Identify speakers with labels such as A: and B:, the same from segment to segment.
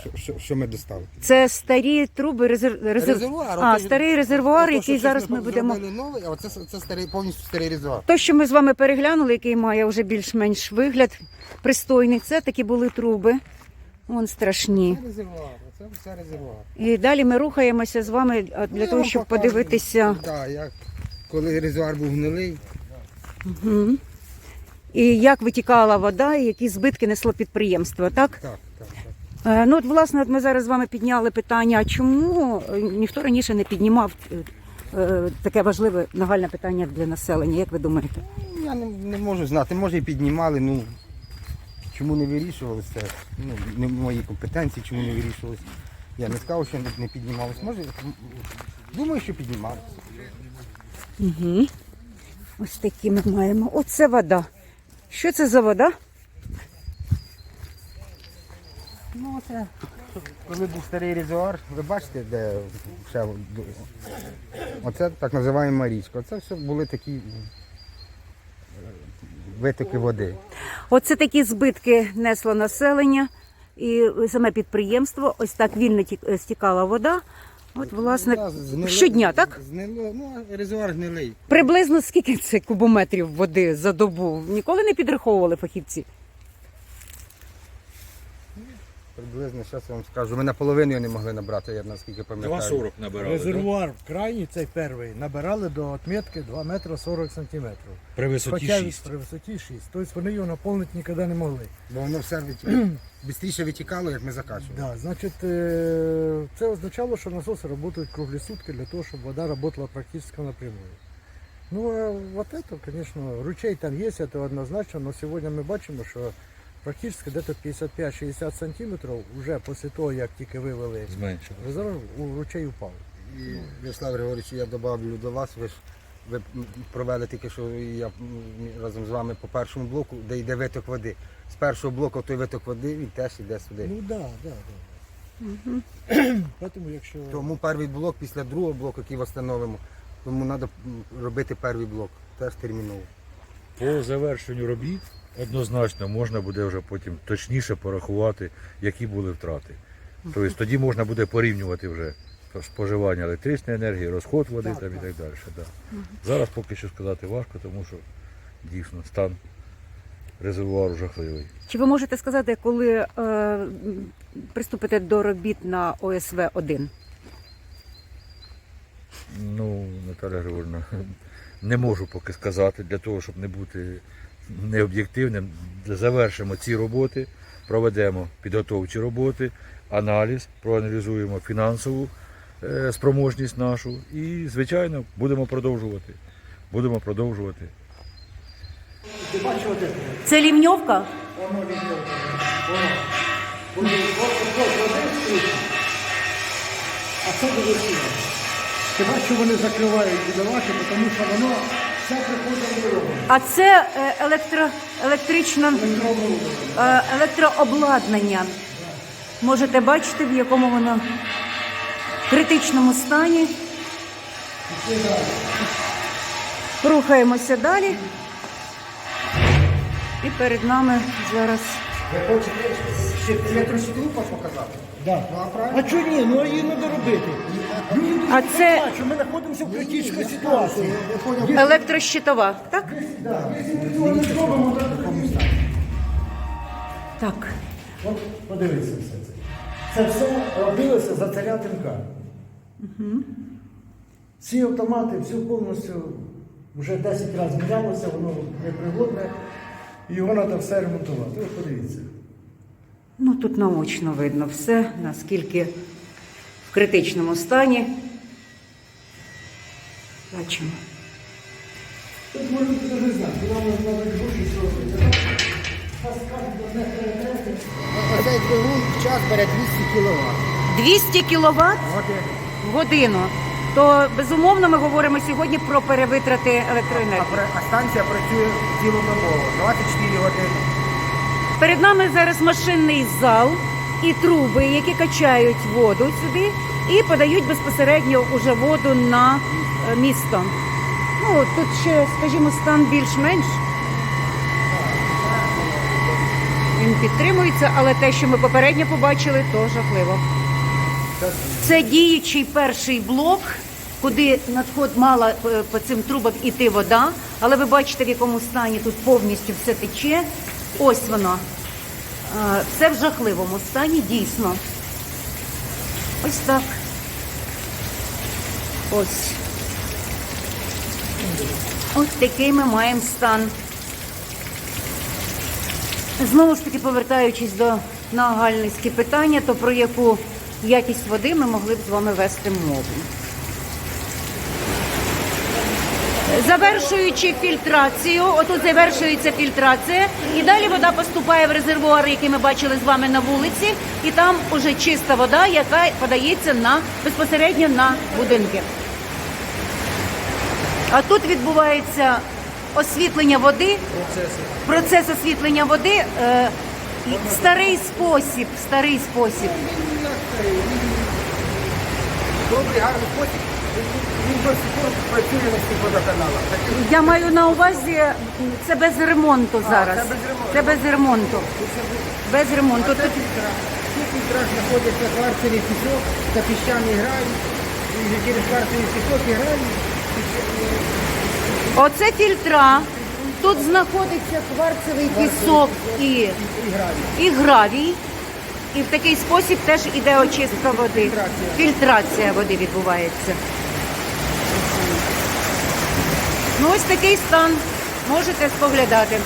A: що, що, що ми достали.
B: Це старі труби резерв... резерв...
A: Резервуар.
B: А, старий резервуар,
A: ото,
B: який
A: що
B: зараз ми будемо.
A: зробили новий, а оце це старий, повністю старий резервуар.
B: То, що ми з вами переглянули, який має вже більш-менш вигляд пристойний, це такі були труби. Вон страшні.
A: Це резервуар, це все резервуар.
B: І далі ми рухаємося з вами а, для
A: Ну,
B: того, щоб подивитися.
A: Так, як коли резервуар був гнилий,
B: Мгм. І як витікала вода, і які збитки несло підприємство, так?
A: так, так, так.
B: Е, Ну, от, власне, от ми зараз з вами підняли питання, а чому е, ніхто раніше не піднімав е, таке важливе нагальне питання для населення, як ви думаєте?
A: Я не, не можу знати, може і піднімали, ну чому не вирішувалося? Ну, не в моїй компетенції, чому не вирішувалося. Я не сказав, що не, не піднімалось. Може, думаю, що піднімалося.
B: Угу. Ось такі ми маємо. Оце вода. Що це за вода?
A: Ну, це коли був старий резервуар, ви бачите, де ще оце так називаємо річка. Оце все були такі е, витоки води.
B: Оце такі збитки несло населення і саме підприємство. Ось так вільно тік- стікала вода. От, власне,
A: Да,
B: щодня, так?
A: Знило, ну, резервуар гнилий.
B: Приблизно скільки це кубометрів води за добу? Ніколи не підраховували фахівці.
A: Приблизно, зараз я вам скажу. Ми наполовину його не могли набрати, я наскільки пам'ятаю.
C: 2,40 набирали. да?
D: Резервуар крайній, цей перший, набирали до отметки 2 метри 40 сантиметрів.
C: При висоті
D: Хоча
C: 6.
D: при висоті 6. Тобто вони його наповнити ніколи не могли.
A: Бо воно все витікало. Бистріше витікало, як ми закачували.
D: Да, значить, е, це означало, що насоси працюють круглі сутки для того, щоб вода працювала практично напрямую. Ну, а вот это, конечно, ручей там есть, это однозначно, но сегодня мы бачимо, що практично где-то 55-60 сантиметрів вже після того, як тільки вивели
C: Зменшили.
D: резервуар, у ручей упав.
A: І Вячеслав Григорович, я додавлю до вас, ви ж ви провели тільки що я разом з вами по першому блоку, де йде виток води. З першого блоку той виток води він теж йде сюди.
D: Ну да, да, да. Тому якщо
A: Тому перший блок після другого блоку, який встановимо, тому треба робити перший блок, теж терміново.
C: По завершенню робіт однозначно можна буде вже потім точніше порахувати, які були втрати. Тобто тоді можна буде порівнювати вже споживання електричної енергії, розход води там і так далі. Да. Зараз поки що сказати важко, тому що дійсно стан резервуару жахливий.
B: Чи ви можете сказати, коли е, приступите до робіт на ОСВ 1
C: Ну, Наталя Григорівна, не можу поки сказати, для того, щоб не бути необ'єктивним. Завершимо ці роботи, проведемо підготовчі роботи, аналіз, проаналізуємо фінансову е, спроможність нашу і, звичайно, будемо продовжувати. Будемо продовжувати.
B: Це лівньовка?
D: А це сильно. Ти бачиш, що вони закривають будувати, тому що воно приходить.
B: А це е, електро, електричне електрообладнання. Можете бачити, в якому воно критичному стані. Рухаємося далі. І перед нами зараз.
A: Ви хочете ще показати?
D: Да.
A: Ну, а правильно?
D: А чого ні? Ну її треба робити. Люди
B: А це
D: бачать, ми знаходимося в критичній ситуації.
B: електрощитова, так?
D: Якщо ми цього не зробимо, то
B: Так.
D: От подивися все це. Це все робилося за царя Тимка. Ці автомати, все повністю вже 10 разів мінялося, воно непригодне, і його треба все ремонтувати. Ось подивіться.
B: Ну тут наочно видно все, наскільки в критичному стані. Бачимо.
D: Тут можна навіть знати, можна навіть гроші що робити.
A: Оцей двигун в час бере 200 кВт.
B: 200 кВт в годину. То безумовно ми говоримо сьогодні про перевитрати електроенергії.
A: а станція працює цілодобово, 24 години.
B: Перед нами зараз машинний зал і труби, які качають воду сюди і подають безпосередньо уже воду на е, місто. Ну тут ще, скажімо, стан більш-менш. Він підтримується, але те, що ми попередньо побачили, то жахливо. Це діючий перший блок, куди надход мала е, по цим трубам іти вода, але ви бачите, в якому стані тут повністю все тече. Ось воно. Все в жахливому стані, дійсно. Ось так. Ось. Ось такий ми маємо стан. Знову ж таки, повертаючись до нагальницькі питання, то про яку якість води ми могли б з вами вести мову. Завершуючи фільтрацію, отут завершується фільтрація, і далі вода поступає в резервуар, який ми бачили з вами на вулиці, і там уже чиста вода, яка подається на безпосередньо на будинки. А тут відбувається освітлення води, процес освітлення води, е, старий спосіб, старий спосіб.
A: Добрий, гарний спосіб. Він до сих пор працює на всіх водоканалах.
B: Я маю на увазі, це без ремонту зараз.
A: це без ремонту.
B: Це без ремонту. Без ремонту. Тут.
A: Тут кварцевий пісок та піщаний грань. І через кварцевий пісок і грань.
B: оце фільтра. Тут знаходиться кварцевий пісок І
A: і
B: гравій. І в такий спосіб теж іде очистка води. Фільтрація води відбувається. Ну ось такий стан. Можете споглядати.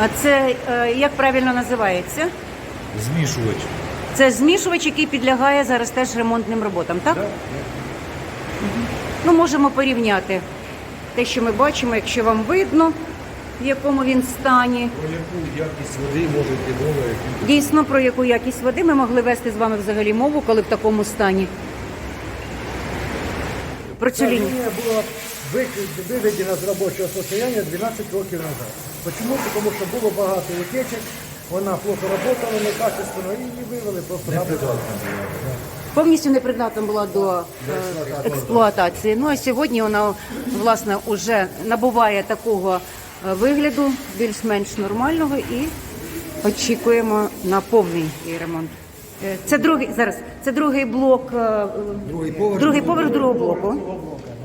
B: А це е, як правильно називається?
C: Змішувач.
B: Це змішувач, який підлягає зараз теж ремонтним роботам, так? Мгм. Ну, можемо порівняти те, що ми бачимо, якщо вам видно, в якому він стані.
C: Про яку якість води може йти мова,
B: Дійсно, про яку якість води ми могли вести з вами взагалі мову, коли в такому стані. Про цю лінію.
D: была виведена з робочого состояния 12 років назад. Почему? Тому що було багато утечок, вона плохо працювала, некачественно, і її вивели просто на
B: Повністю непридатна була до е, експлуатації. Ну а сьогодні вона власне вже набуває такого е, вигляду, більш-менш нормального, і очікуємо на повний її ремонт. Е, Це другий зараз. Це другий блок,
A: Другий поверх.
B: другий поверх другого блоку.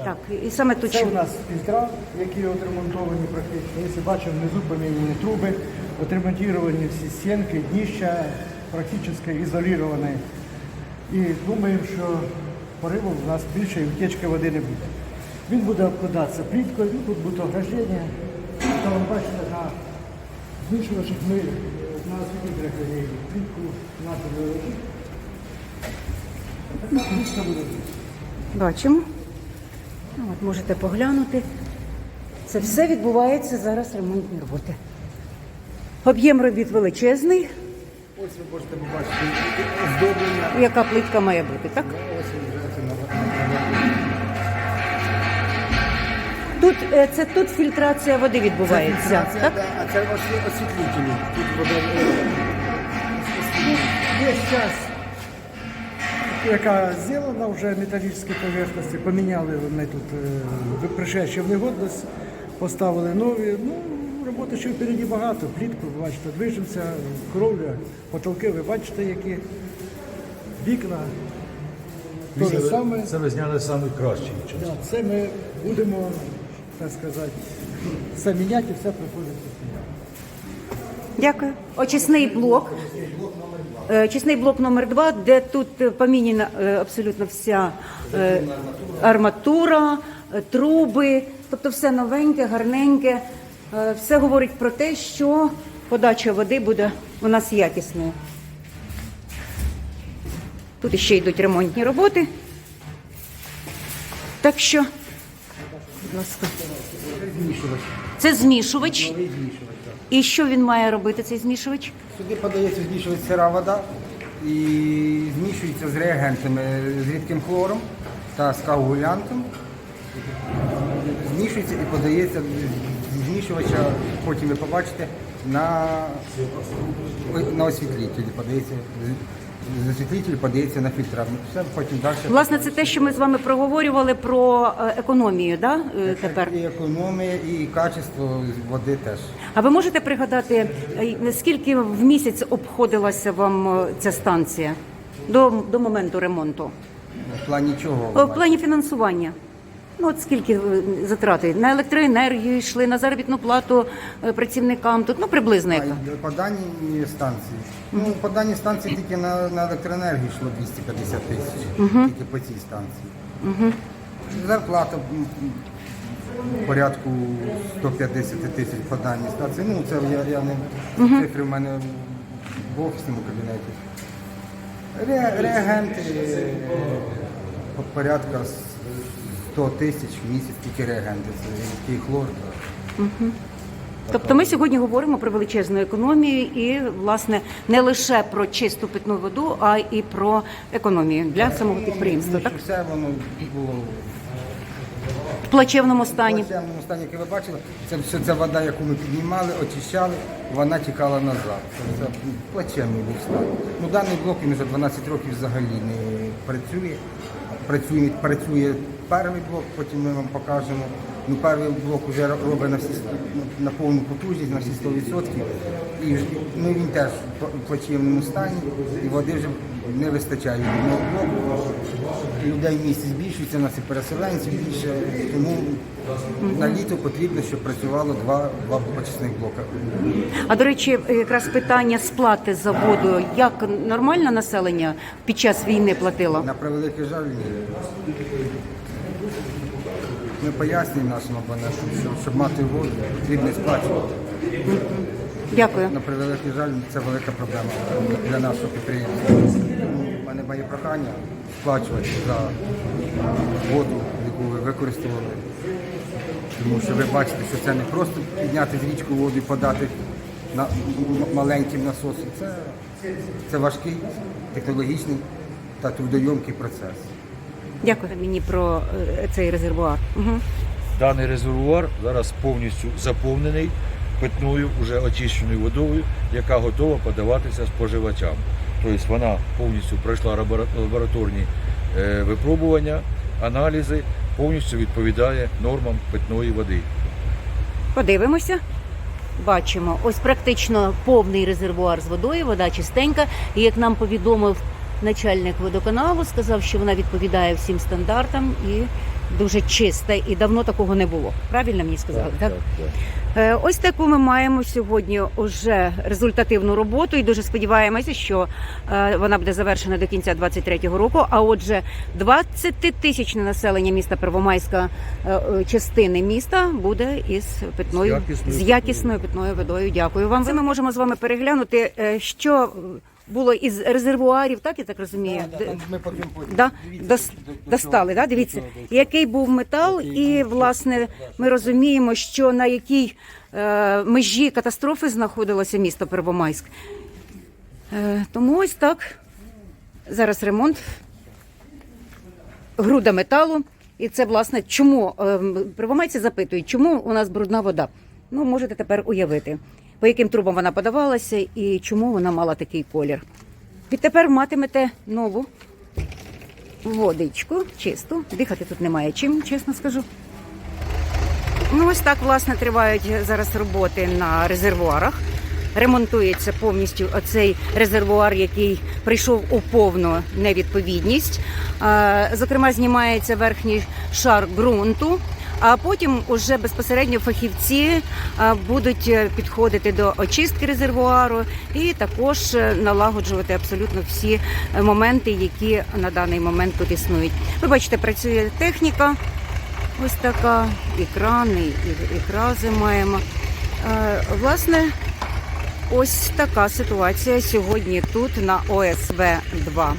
B: Так, і саме тут
D: Це у нас фільтра, які отремонтовані практично. Якщо бачимо, внизу поміняні труби, отремонтовані всі стінки, дніща практично ізоліровані. І думаємо, що пориву у нас більше і утечки води не буде. Він буде обкладатися пліткою, ну, тут буде ограждення. Та ви бачите, на змішувачах ми на освітлителях плітку нашого лежить. Плітка буде.
B: бачимо. Ну, От можете поглянути. Це все відбувається зараз ремонтні роботи. Об'єм робіт величезний.
A: Ось ви можете побачити оздоблення.
B: Яка плитка має бути, так?
A: Ось він на- на-
B: Тут е, це тут фільтрація води відбувається,
A: Фільтрація,
B: так?
A: да, А це осві- освітлителі. Тут вода.
D: Є час, яка зроблена вже металічні поверхності, поміняли ми тут е, пришедші в негодність, поставили нові. Ну, роботи ще впереді багато. Плітку, ви бачите, движемося, кровля, потолки, ви бачите, які вікна. Те ж саме.
C: Це ви зняли найкращий час.
D: Да, Це ми будемо, так сказати, все міняти і все приходить.
B: Дякую. Очисний блок. Е, Очисний блок номер 2 де тут поміняна е, абсолютно вся е, арматура, труби, тобто все новеньке, гарненьке. Е, Все говорить про те, що подача води буде у нас якісною. Тут ще йдуть ремонтні роботи. Так що, будь ласка. Це змішувач. І що він має робити, цей змішувач?
A: Сюди подається змішується сира вода і змішується з реагентами, з рідким хлором та з коагулянтом. Змішується і подається з потім ви побачите, на, на освітлителі подається. З освітлителі подається на фільтра. Все потім далі.
B: Власне, це те, що ми з вами проговорювали про е, економію, да? е, тепер.
A: І економія, і качество води теж.
B: А ви можете пригадати, е, наскільки в місяць обходилася вам е, ця станція до, до моменту ремонту?
A: В плані чого?
B: В плані фінансування. Ну, от скільки е, затрати на електроенергію йшли, на заробітну плату е, працівникам тут, ну приблизно яка.
A: По даній станції. Ну, по даній станції тільки на, на електроенергію йшло 250 тисяч. Тільки по цій станції. Зарплата м, м, порядку 150 тисяч по даній станції. Ну, це я, я не цифри в мене в офісному кабінеті. Ре, реагенти е, по порядка 100 тисяч в місяць тільки реагенти. Це рідкий хлор.
B: Тобто ми сьогодні говоримо про величезну економію і, власне, не лише про чисту питну воду, а і про економію для самого підприємства.
A: Ну,
B: Так
A: все воно було
B: в плачевному стані.
A: В плачевному стані, як ви бачили, це все ця вода, яку ми піднімали, очищали, вона тікала назад. Це, це плачевний був стан. Ну, даний блок він вже 12 років взагалі не працює. Працює, працює перший блок, потім ми вам покажемо. Ну, перший блок вже робить на всі на повну потужність, на всі 100%. І ну, він теж в плачевному стані, і води вже не вистачає одного блоку. Людей в місті збільшується, у нас і переселенців більше, тому на літо потрібно, щоб працювало два, два очисних блока.
B: А до речі, якраз питання сплати за воду, як нормально населення під час війни платило?
A: На превеликий жаль, ні. Ми пояснюємо нашим абонентам, що щоб мати воду, потрібно сплачувати.
B: Дякую.
A: На превеликий жаль, це велика проблема для нашого підприємства. В мене моє прохання сплачувати за воду, яку ви використовували. Тому що ви бачите, що це не просто підняти з річку воду і подати на маленьким насосом. Це, це важкий, технологічний та трудойомкий процес.
B: Дякую мені про е, цей резервуар. Угу.
C: Даний резервуар зараз повністю заповнений питною, вже очищеною водою, яка готова подаватися споживачам. Тобто вона повністю пройшла лабораторні е, випробування, аналізи, повністю відповідає нормам питної води.
B: Подивимося. Бачимо, ось практично повний резервуар з водою, вода чистенька. І як нам повідомив начальник водоканалу, сказав, що вона відповідає всім стандартам і дуже чиста. І давно такого не було. Правильно мені сказали? Так, Е, Ось таку ми маємо сьогодні уже результативну роботу, і дуже сподіваємося, що е, вона буде завершена до кінця 2023 року. А отже, 20-тисячне населення міста Первомайська е, частини міста буде із питною
C: З якісною
B: з якісною питною водою. Дякую вам. Це ми можемо з вами переглянути, що було із резервуарів, так я так розумію. Д-
A: Ми потім
B: Да, дос- достали, да? дивіться, який був метал, і власне ми розуміємо, що на якій е, межі катастрофи знаходилося місто Первомайськ. Е, тому ось так. Зараз ремонт, груда металу. І це власне чому е, первомайці запитують, чому у нас брудна вода. Ну, можете тепер уявити, по яким трубам вона подавалася і чому вона мала такий колір. Відтепер матимете нову водичку чисту. Дихати тут немає чим, чесно скажу. Ну, ось так, власне, тривають зараз роботи на резервуарах. Ремонтується повністю оцей резервуар, який прийшов у повну невідповідність. Е, Зокрема, знімається верхній шар ґрунту. А потім уже безпосередньо фахівці е, будуть е, підходити до очистки резервуару і також е, налагоджувати абсолютно всі моменти, які на даний момент тут існують. Ви бачите, працює техніка. Ось така, і крани, і, і маємо. Власне, ось така ситуація сьогодні тут на ОСВ 2